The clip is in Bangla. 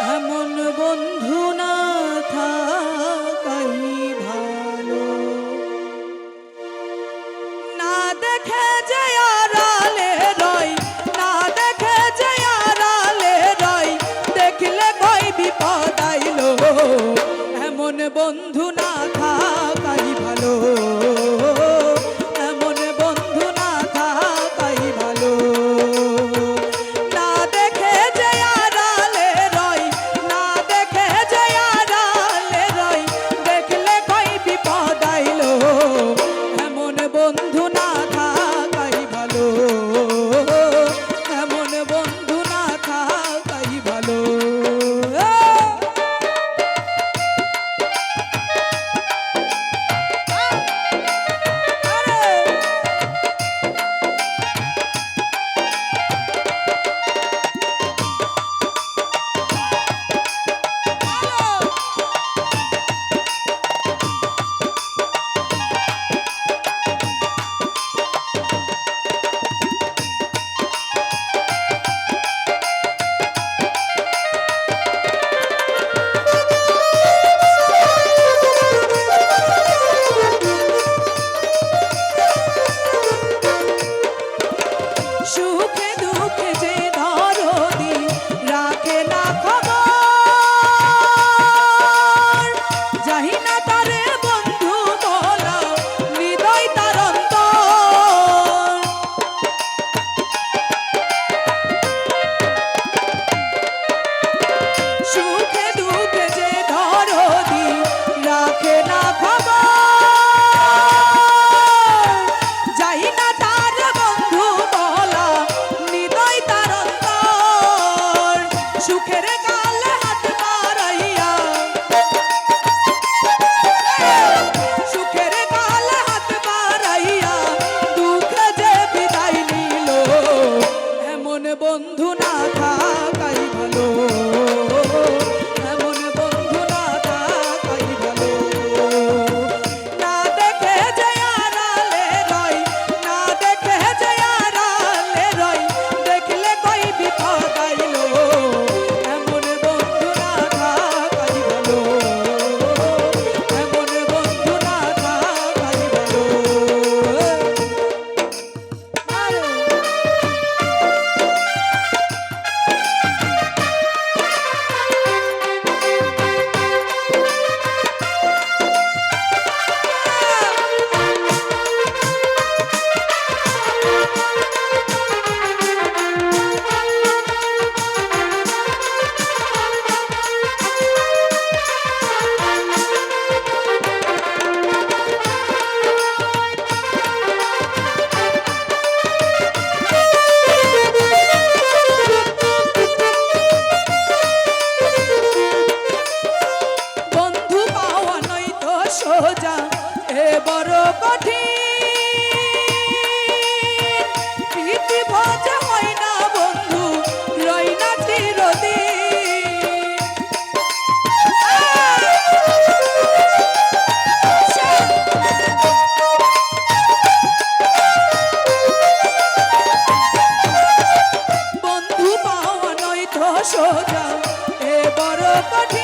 এমন বন্ধু না থাকাই ভালো। না দেখে যে আড়ালে রয়, না দেখে যে আড়ালে রয়, দেখলে ভাই বিপদ আইলো। এমন বন্ধু না থাকাই ভালো। বড় কঠিন। প্রীতি ভজে হয় না বন্ধু, রয় না চিরদিন। বন্ধু পাওয়া নয় তো সোজা, এ বড় কঠিন।